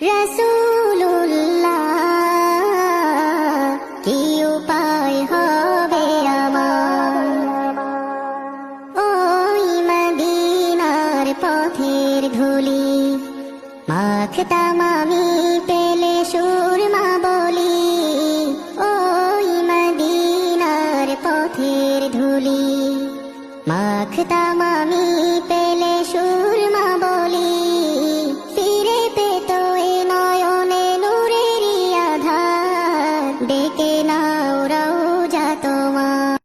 রসুল্লাহ কি আমি পেলে সুরমা বলি ওই মদিনার পথের ধুলি মাখতাম আমি পেলে সুর ডেকে নাও রাও যা তোমার।